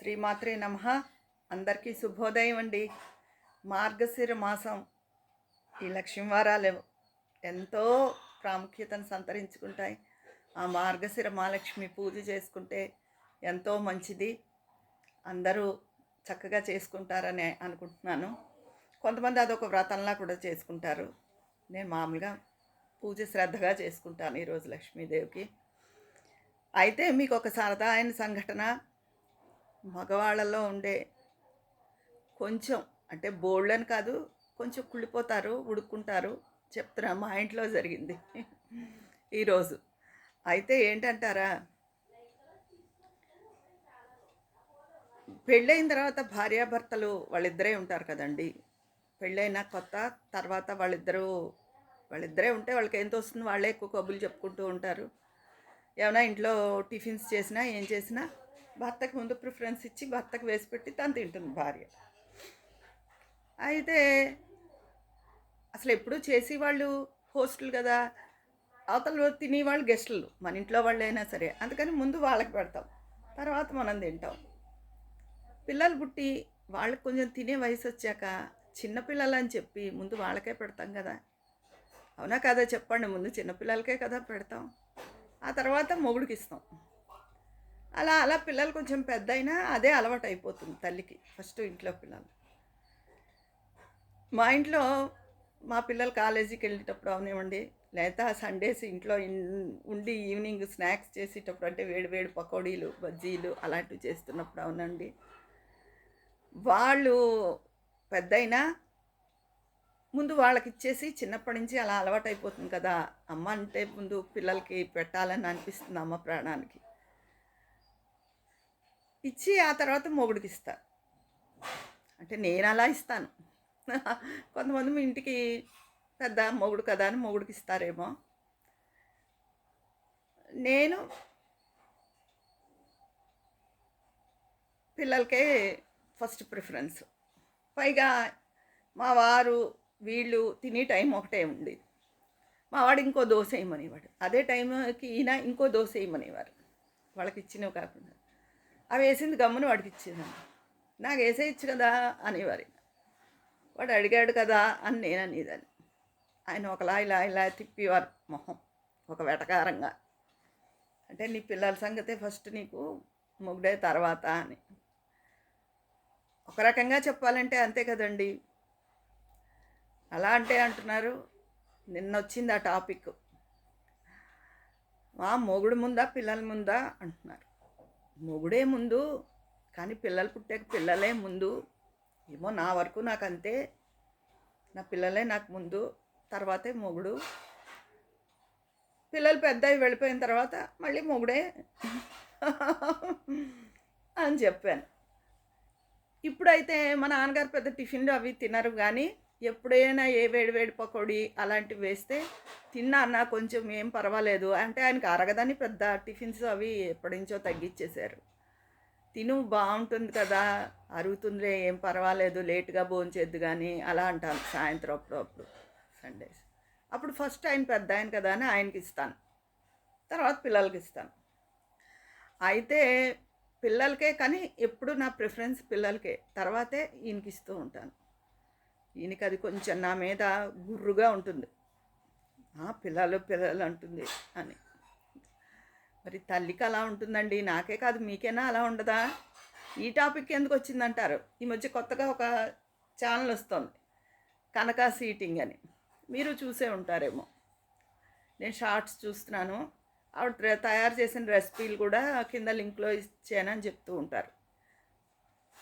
శ్రీమాత్రే నమ. అందరికీ శుభోదయం అండి. మార్గశిర మాసం. ఈ లక్ష్మీవారాలు ఎంతో ప్రాముఖ్యతను సంతరించుకుంటాయి. ఆ మార్గశిర మహాలక్ష్మి పూజ చేసుకుంటే ఎంతో మంచిది. అందరూ చక్కగా చేసుకుంటారని అనుకుంటున్నాను. కొంతమంది అదొక వ్రతంలా కూడా చేసుకుంటారు. నేను మామూలుగా పూజ శ్రద్ధగా చేసుకుంటాను ఈరోజు లక్ష్మీదేవికి. అయితే మీకు ఒక సరదా అయిన సంఘటన మగవాళ్ళలో ఉండే కొంచెం అంటే బోల్డ్ అని కాదు కొంచెం కుళ్ళిపోతారు ఉడుక్కుంటారు చెప్తున్నా మా ఇంట్లో జరిగింది ఈరోజు అయితే ఏంటంటారా? పెళ్ళైన తర్వాత భార్యాభర్తలు వాళ్ళిద్దరే ఉంటారు కదండి. పెళ్ళైన కొత్త తర్వాత వాళ్ళిద్దరూ వాళ్ళిద్దరే ఉంటే వాళ్ళకి ఎంత వస్తుంది? వాళ్ళే ఎక్కువ కబుర్లు చెప్పుకుంటూ ఉంటారు. ఏమైనా ఇంట్లో టిఫిన్స్ చేసినా ఏం చేసినా భర్తకు ముందు ప్రిఫరెన్స్ ఇచ్చి భర్తకు వేసి పెట్టి తను తింటుంది భార్య. అయితే అసలు ఎప్పుడు చేసేవాళ్ళు వాళ్ళు కదా అవతల తినే వాళ్ళు గెస్టులు మన ఇంట్లో వాళ్ళైనా సరే. అందుకని ముందు వాళ్ళకి పెడతాం తర్వాత మనం తింటాం. పిల్లలు పుట్టి వాళ్ళకి కొంచెం తినే వయసు వచ్చాక చిన్నపిల్లలు అని చెప్పి ముందు వాళ్ళకే పెడతాం కదా. అవునా కదా చెప్పండి ముందు చిన్నపిల్లలకే కదా పెడతాం. ఆ తర్వాత మొగుడికి ఇస్తాం. అలా అలా పిల్లలు కొంచెం పెద్ద అయినా అదే అలవాటు అయిపోతుంది తల్లికి ఫస్ట్ ఇంట్లో పిల్లలు. మా ఇంట్లో మా పిల్లలు కాలేజీకి వెళ్ళేటప్పుడు అవనివ్వండి లేదా సండేస్ ఇంట్లో ఉండి ఈవినింగ్ స్నాక్స్ చేసేటప్పుడు అంటే వేడి వేడి పకోడీలు బజ్జీలు అలాంటివి చేస్తున్నప్పుడు అవునండి. వాళ్ళు పెద్దయినా ముందు వాళ్ళకి ఇచ్చేసి చిన్నప్పటి నుంచి అలా అలవాటు అయిపోతుంది కదా అమ్మ అంటే ముందు పిల్లలకి పెట్టాలని అనిపిస్తుంది అమ్మ ప్రాణానికి. ఇచ్చి ఆ తర్వాత మొగుడికి ఇస్తారు అంటే నేను అలా ఇస్తాను. కొంతమంది మీ ఇంటికి పెద్ద మొగుడు కదా అని మొగుడికి ఇస్తారేమో. నేను పిల్లలకే ఫస్ట్ ప్రిఫరెన్స్. పైగా మా వారు వీళ్ళు తినే టైం ఒకటే ఉంది. మా వాడు ఇంకో దోశ వేయమనేవాడు. అదే టైంకి ఈయన ఇంకో దోశ వేయమనేవారు. వాళ్ళకి ఇచ్చినవి కాకుండా. అవి వేసింది గమ్మున వాడికి ఇచ్చేదాన్ని నాకు వేసేయచ్చు కదా అనేవారు వాడు అడిగాడు కదా అని నేను అనేదాన్ని. ఆయన ఒకలా ఇలా ఇలా తిప్పేవారు మొహం ఒక వెటకారంగా. అంటే నీ పిల్లల సంగతే ఫస్ట్ నీకు మొగుడే తర్వాత అని. ఒక రకంగా చెప్పాలంటే అంతే కదండి. అలా అంటే అంటున్నారు. నిన్న వచ్చింది ఆ టాపిక్. మా మొగుడు ముందా పిల్లల ముందా అంటున్నారు. మొగుడే ముందు కానీ పిల్లలు పుట్టాక పిల్లలే ముందు. ఏమో నా వరకు నాకు అంతే నా పిల్లలే నాకు ముందు. తర్వాతే మొగుడు. పిల్లలు పెద్దవి వెళ్ళిపోయిన తర్వాత మళ్ళీ మొగుడే అని చెప్పాను. ఇప్పుడైతే మా నాన్నగారు పెద్ద టిఫిన్లు అవి తినరు కానీ ఎప్పుడైనా ఏ వేడి వేడి పకోడీ అలాంటివి వేస్తే తిన్నా అన్న కొంచెం ఏం పర్వాలేదు. అంటే ఆయనకి అరగదని పెద్ద టిఫిన్స్ అవి ఎప్పటి నుంచో తగ్గించేశారు తిను బాగుంటుంది కదా అరుగుతుందిలే ఏం పర్వాలేదు లేట్గా భోంచేద్దు కానీ అలా అంటాను సాయంత్రం అప్పుడు అప్పుడు సండేస్. అప్పుడు ఫస్ట్ ఆయన పెద్ద ఆయన కదా అని ఆయనకి ఇస్తాను. తర్వాత పిల్లలకి ఇస్తాను. అయితే పిల్లలకే కానీ ఎప్పుడు నా ప్రిఫరెన్స్ పిల్లలకే. తర్వాతే ఈయనకి ఇస్తూ ఉంటాను. ఈయనకి అది కొంచెం నా మీద గుర్రుగా ఉంటుంది. పిల్లలు పిల్లలు అంటుంది అని. మరి తల్లికి అలా ఉంటుందండి. నాకే కాదు మీకేనా అలా ఉండదా? ఈ టాపిక్ ఎందుకు వచ్చిందంటారు? ఈ మధ్య కొత్తగా ఒక ఛానల్ వస్తుంది కనక సీటింగ్ అని. మీరు చూసే ఉంటారేమో. నేను షార్ట్స్ చూస్తున్నాను. ఆవిడ తయారు చేసిన రెసిపీలు కూడా కింద లింక్లో ఇచ్చానని చెప్తూ ఉంటారు.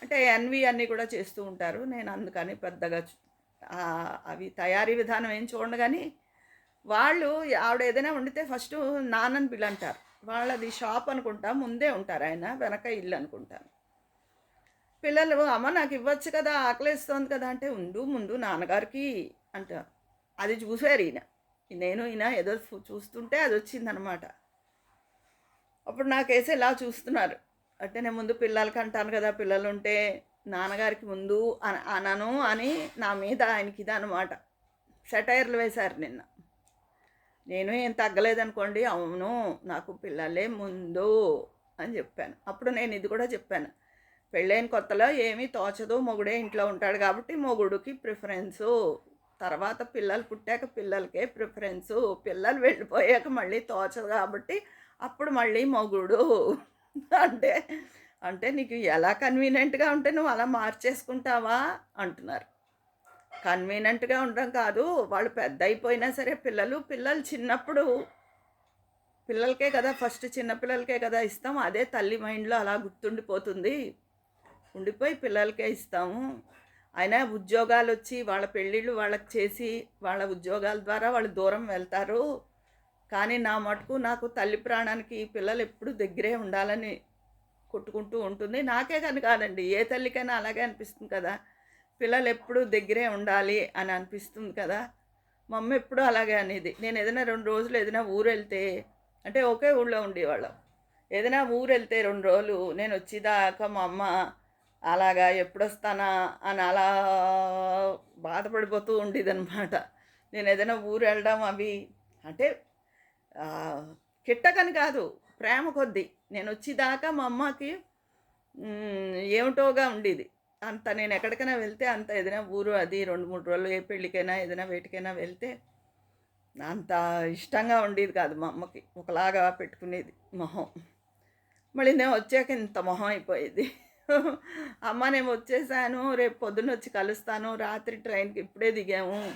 అంటే ఎన్వి అన్నీ కూడా చేస్తూ ఉంటారు. నేను అందుకని పెద్దగా అవి తయారీ విధానం ఏం చూడండి కానీ వాళ్ళు ఆవిడ ఏదైనా వండితే ఫస్ట్ నాన్నని బిల్ అంటారు వాళ్ళది షాప్ అనుకుంటా ముందే ఉంటారు ఆయన వెనక ఇల్లు అనుకుంటాను పిల్లలు అమ్మ నాకు ఇవ్వచ్చు కదా ఆకలిస్తోంది కదా అంటే ఉండు ముందు నాన్నగారికి అంటారు అది చూశారు ఈయన. నేను ఈయన ఏదో చూస్తుంటే అది వచ్చిందనమాట. అప్పుడు నాకేసి ఇలా చూస్తున్నారు. అంటే నేను ముందు పిల్లలకి అంటాను కదా పిల్లలు ఉంటే నాన్నగారికి ముందు అన- అనను అని నా మీద ఆయనకి ఇది అనమాట సెటైర్లు వేశారు నిన్న. నేను ఏం తగ్గలేదనుకోండి అవును నాకు పిల్లలే ముందు అని చెప్పాను. అప్పుడు నేను ఇది కూడా చెప్పాను. పెళ్ళైన కొత్తలో ఏమీ తోచదు మొగుడే ఇంట్లో ఉంటాడు కాబట్టి మొగుడుకి ప్రిఫరెన్సు తర్వాత పిల్లలు పుట్టాక పిల్లలకే ప్రిఫరెన్సు పిల్లలు వెళ్ళిపోయాక మళ్ళీ తోచదు కాబట్టి అప్పుడు మళ్ళీ మొగుడు అంటే అంటే నీకు ఎలా కన్వీనియంట్గా ఉంటే నువ్వు అలా మార్చేసుకుంటావా అంటున్నారు. కన్వీనెంట్గా ఉండడం కాదు. వాళ్ళు పెద్ద అయిపోయినా సరే పిల్లలు పిల్లలు చిన్నప్పుడు పిల్లలకే కదా ఫస్ట్ చిన్నపిల్లలకే కదా ఇస్తాం. అదే తల్లి మైండ్లో అలా గుర్తుండిపోతుంది. ఉండిపోయి పిల్లలకే ఇస్తాము. అయినా ఉద్యోగాలు వచ్చి వాళ్ళ పెళ్ళిళ్ళు వాళ్ళకి చేసి వాళ్ళ ఉద్యోగాల ద్వారా వాళ్ళు దూరం వెళ్తారు. కానీ నా మటుకు నాకు తల్లి ప్రాణానికి పిల్లలు ఎప్పుడు దగ్గరే ఉండాలని కొట్టుకుంటూ ఉంటుంది. నాకే కానీ కాదండి. ఏ తల్లికైనా అలాగే అనిపిస్తుంది కదా. పిల్లలు ఎప్పుడు దగ్గరే ఉండాలి అని అనిపిస్తుంది కదా. మా అమ్మ ఎప్పుడూ అలాగే అనేది. నేను ఏదైనా రెండు రోజులు ఏదైనా ఊరు వెళ్తే అంటే ఒకే ఊళ్ళో ఉండేవాళ్ళం. ఏదైనా ఊరు వెళ్తే రెండు రోజులు నేను వచ్చేదాకా మా అమ్మ అలాగా ఎప్పుడొస్తానా అని అలా బాధపడిపోతూ ఉండేదన్నమాట. నేను ఏదైనా ఊరు వెళ్ళడం అవి అంటే కిట్టకని కాదు ప్రేమ కొద్దీ. నేను వచ్చేదాకా మా అమ్మకి ఏమిటోగా ఉండేది. అంత నేను ఎక్కడికైనా వెళ్తే అంత ఏదైనా ఊరు అది రెండు మూడు రోజులు ఏ పెళ్ళికైనా ఏదైనా వేటికైనా వెళ్తే అంత ఇష్టంగా ఉండేది కాదు మా అమ్మకి. ఒకలాగా పెట్టుకునేది మొహం. మళ్ళీ నేను వచ్చాక ఇంత మొహం అయిపోయేది. అమ్మ నేను వచ్చేసాను రేపు పొద్దున్న వచ్చి కలుస్తాను రాత్రి ట్రైన్కి ఇప్పుడే దిగాము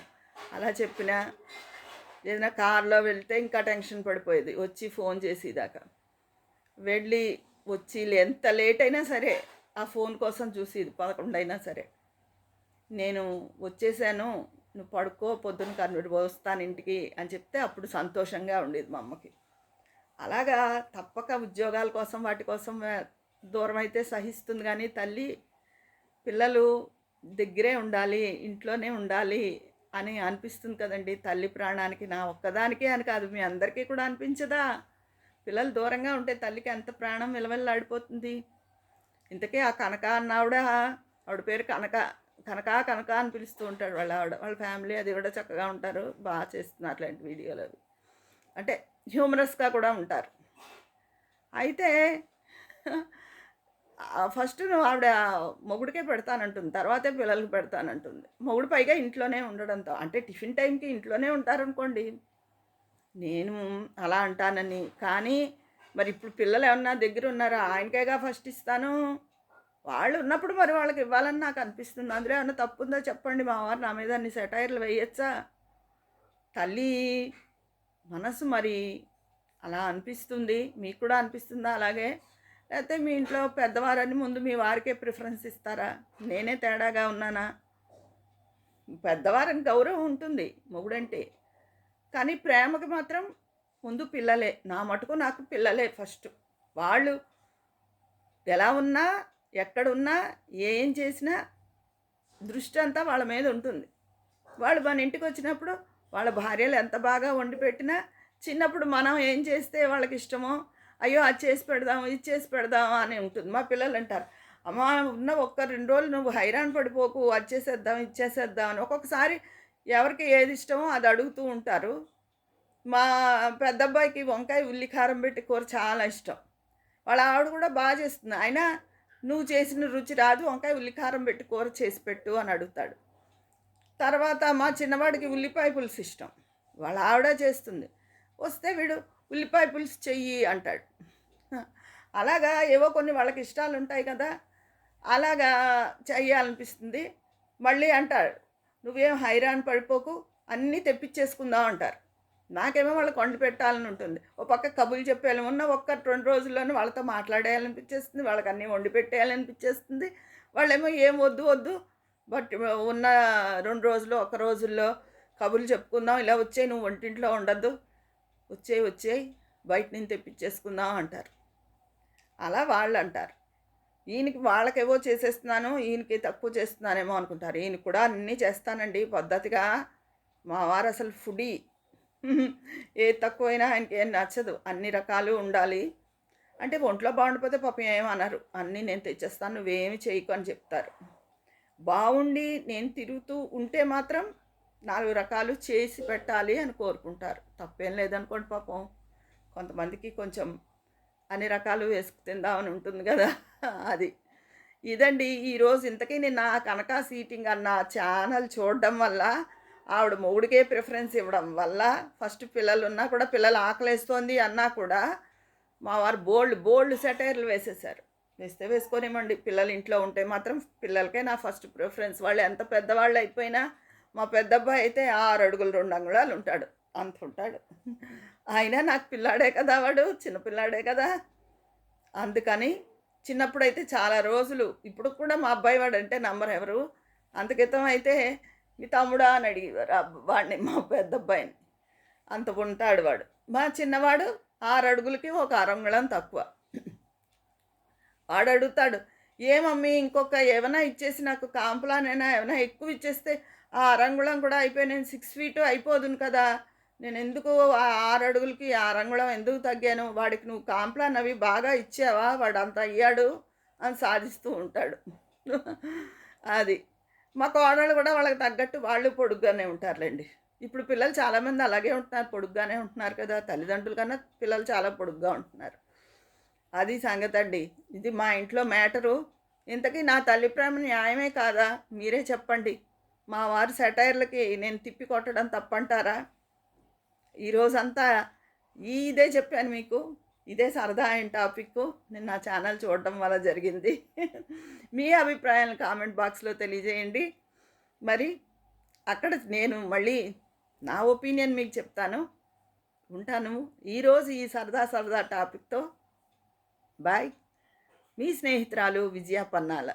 అలా చెప్పినా. ఏదైనా కార్లో వెళ్తే ఇంకా టెన్షన్ పడిపోయేది వచ్చి ఫోన్ చేసేదాకా. వెళ్ళి వచ్చి ఎంత లేట్ అయినా సరే ఆ ఫోన్ కోసం చూసేది పదకొండు అయినా సరే. నేను వచ్చేసాను నువ్వు పడుకో పొద్దున కన్నుడు వస్తాను ఇంటికి అని చెప్తే అప్పుడు సంతోషంగా ఉండేది మా అమ్మకి. అలాగా తప్పక ఉద్యోగాల కోసం వాటి కోసం దూరం అయితే సహిస్తుంది కానీ తల్లి పిల్లలు దగ్గరే ఉండాలి ఇంట్లోనే ఉండాలి అని అనిపిస్తుంది కదండి. తల్లి ప్రాణానికి నా ఒక్కదానికే అని కాదు మీ అందరికీ కూడా అనిపించదా? పిల్లలు దూరంగా ఉంటే తల్లికి ఎంత ప్రాణం విలవెల్లాడిపోతుంది? ఇంతకీ ఆ కనక అన్న ఆవిడ ఆవిడ పేరు కనక కనక కనక అని పిలుస్తూ ఉంటాడు వాళ్ళ ఆవిడ. వాళ్ళ ఫ్యామిలీ అది కూడా చక్కగా ఉంటారు. బాగా చేస్తున్నారు అట్లాంటి వీడియోలు అవి. అంటే హ్యూమరస్గా కూడా ఉంటారు. అయితే ఫస్ట్ నువ్వు ఆవిడ మొగుడికే పెడతానంటుంది. తర్వాతే పిల్లలకి పెడతానంటుంది. మొగుడు పైగా ఇంట్లోనే ఉండడంతో అంటే టిఫిన్ టైంకి ఇంట్లోనే ఉంటారనుకోండి. నేను అలా అంటానని. కానీ మరి ఇప్పుడు పిల్లలు ఏమన్నా దగ్గర ఉన్నారా? ఆయనకేగా ఫస్ట్ ఇస్తాను? వాళ్ళు ఉన్నప్పుడు మరి వాళ్ళకి ఇవ్వాలని నాకు అనిపిస్తుంది. అందులో ఏమన్నా తప్పుందో చెప్పండి మా వారు నా మీద అన్ని సెటైర్లు వేయచ్చా? తల్లి మనసు మరి అలా అనిపిస్తుంది. మీకు కూడా అనిపిస్తుందా అలాగే? లేకపోతే మీ ఇంట్లో పెద్దవారని ముందు మీ వారికే ప్రిఫరెన్స్ ఇస్తారా? నేనే తేడాగా ఉన్నానా? పెద్దవారని గౌరవం ఉంటుంది మొగుడంటే. కానీ ప్రేమకి మాత్రం ముందు పిల్లలే. నా మటుకు నాకు పిల్లలే ఫస్ట్. వాళ్ళు ఎలా ఉన్నా ఎక్కడున్నా ఏం చేసినా దృష్టి అంతా వాళ్ళ మీద ఉంటుంది. వాళ్ళు మన ఇంటికి వచ్చినప్పుడు వాళ్ళ భార్యలు ఎంత బాగా వండి పెట్టినా చిన్నప్పుడు మనం ఏం చేస్తే వాళ్ళకి ఇష్టమో అయ్యో అది చేసి పెడదాం ఇది చేసి పెడదాము అని ఉంటుంది. మా పిల్లలు అంటారు అమ్మ ఉన్న ఒక్క రెండు రోజులు నువ్వు హైరాన్ పడిపోకు అది చేసేద్దాం ఇది చేసేద్దాం అని. ఒక్కొక్కసారి ఎవరికి ఏది ఇష్టమో అది అడుగుతూ ఉంటారు. మా పెద్ద అబ్బాయికి వంకాయ ఉల్లి కారం పెట్టి కూర చాలా ఇష్టం. వాళ్ళ ఆవిడ కూడా బాగా చేస్తుంది. అయినా నువ్వు చేసిన రుచి రాదు వంకాయ ఉల్లి కారం పెట్టి కూర చేసి పెట్టు అని అడుగుతాడు. తర్వాత మా చిన్నవాడికి ఉల్లిపాయ పులుసు ఇష్టం. వాళ్ళ ఆవిడ చేస్తుంది. వస్తే వీడు ఉల్లిపాయ పులుసు చెయ్యి అంటాడు. అలాగా ఏవో కొన్ని వాళ్ళకి ఇష్టాలు ఉంటాయి కదా అలాగా చెయ్యాలనిపిస్తుంది. మళ్ళీ అంటాడు నువ్వేం హైరాన్ పడిపోకు అన్నీ తెప్పించేసుకుందాం అంటారు. నాకేమో వాళ్ళకి వండి పెట్టాలని ఉంటుంది. ఓ పక్క కబుర్లు చెప్పేయాలి ఉన్న ఒక్క రెండు రోజుల్లోనే వాళ్ళతో మాట్లాడేయాలనిపించేస్తుంది వాళ్ళకి అన్నీ వండి పెట్టేయాలనిపించేస్తుంది. వాళ్ళేమో ఏం వద్దు వద్దు బట్ ఉన్న రెండు రోజులు ఒక రోజుల్లో కబుర్లు చెప్పుకుందాం ఇలా వచ్చే నువ్వు వంటింట్లో ఉండద్దు వచ్చేయి వచ్చేయి బయట నుంచి తెప్పించేసుకుందాం అంటారు. అలా వాళ్ళు అంటారు. ఈయనకి వాళ్ళకేవో చేసేస్తున్నాను ఈయనకి తక్కువ చేస్తున్నానేమో అనుకుంటారు. ఈయన కూడా అన్నీ చేస్తానండి పద్ధతిగా మా వారు అసలు ఫుడీ. ఏ తక్కువైనా ఆయనకి ఏం నచ్చదు. అన్ని రకాలు ఉండాలి. అంటే ఒంట్లో బాగుండిపోతే పాపం ఏమనరు అన్నీ నేను తెచ్చేస్తాను నువ్వేమి చేయకు అని చెప్తారు. బాగుండి నేను తిరుగుతూ ఉంటే మాత్రం నాలుగు రకాలు చేసి పెట్టాలి అని కోరుకుంటారు. తప్పేం లేదనుకోండి పాపం. కొంతమందికి కొంచెం అన్ని రకాలు వేసుకు తిందామని ఉంటుంది కదా అది. ఇదండి ఈరోజు ఇంతకీ నేను నా కనకా సీటింగ్ అన్న ఛానల్ చూడడం వల్ల ఆవిడ మొగుడికే ప్రిఫరెన్స్ ఇవ్వడం వల్ల ఫస్ట్ పిల్లలు ఉన్నా కూడా పిల్లలు ఆకలేస్తోంది అన్నా కూడా మా వారు బోల్డ్ బోల్డ్ సెటైర్లు వేసేసారు వేస్తే వేసుకోనివ్వండి పిల్లలు ఇంట్లో ఉంటే మాత్రం పిల్లలకే నా ఫస్ట్ ప్రిఫరెన్స్. వాళ్ళు ఎంత పెద్దవాళ్ళు అయిపోయినా మా పెద్దబ్బాయి అయితే ఆరు అడుగులు రెండు అంగుళాలు ఉంటాడు అంత ఉంటాడు. అయినా నాకు పిల్లాడే కదా వాడు చిన్నపిల్లాడే కదా. అందుకని చిన్నప్పుడు అయితే చాలా రోజులు ఇప్పుడు కూడా మా అబ్బాయి వాడు అంటే నంబర్ ఎవరు? అంతకితం అయితే మీ తమ్ముడా అని అడిగేవారు వాడిని మా పెద్ద అబ్బాయిని అంత ఉంటాడు వాడు. మా చిన్నవాడు ఆరు అడుగులకి ఒక అరంగుళం తక్కువ. వాడు అడుగుతాడు ఏమమ్మీ ఇంకొక ఏమైనా ఇచ్చేసి నాకు కాంపులానైనా ఏమైనా ఎక్కువ ఇచ్చేస్తే ఆ అరంగుళం కూడా అయిపోయి నేను సిక్స్ ఫీట్ అయిపోదును కదా. నేను ఎందుకు ఆ ఆరు అడుగులకి ఆ రంగుళం ఎందుకు తగ్గాను? వాడికి నువ్వు కాంప్లాన్ అవి బాగా ఇచ్చావా? వాడు అంత అయ్యాడు అని సాధిస్తూ ఉంటాడు. అది. మా కోడళ్ళు కూడా వాళ్ళకి తగ్గట్టు వాళ్ళు పొడుగ్గానే ఉంటారులేండి. ఇప్పుడు పిల్లలు చాలామంది అలాగే ఉంటున్నారు పొడుగ్గానే ఉంటున్నారు కదా. తల్లిదండ్రుల కన్నా పిల్లలు చాలా పొడుగ్గా ఉంటున్నారు. అది సంగతి అండి. ఇది మా ఇంట్లో మ్యాటరు. ఇంతకీ నా తల్లి ప్రేమ న్యాయమే కాదా? మీరే చెప్పండి. మా వారి సెటైర్లకి నేను తిప్పి కొట్టడం తప్పంటారా? ఈరోజంతా ఈ ఇదే చెప్పాను మీకు. ఇదే సరదా అయిన టాపిక్. నేను నా ఛానల్ చూడడం వల్ల జరిగింది. మీ అభిప్రాయాలను కామెంట్ బాక్స్లో తెలియజేయండి. మరి అక్కడ నేను మళ్ళీ నా ఒపీనియన్ మీకు చెప్తాను. ఉంటాను. ఈరోజు ఈ సరదా సరదా టాపిక్తో. బాయ్. మీ స్నేహితురాలు విజయ పన్నాల.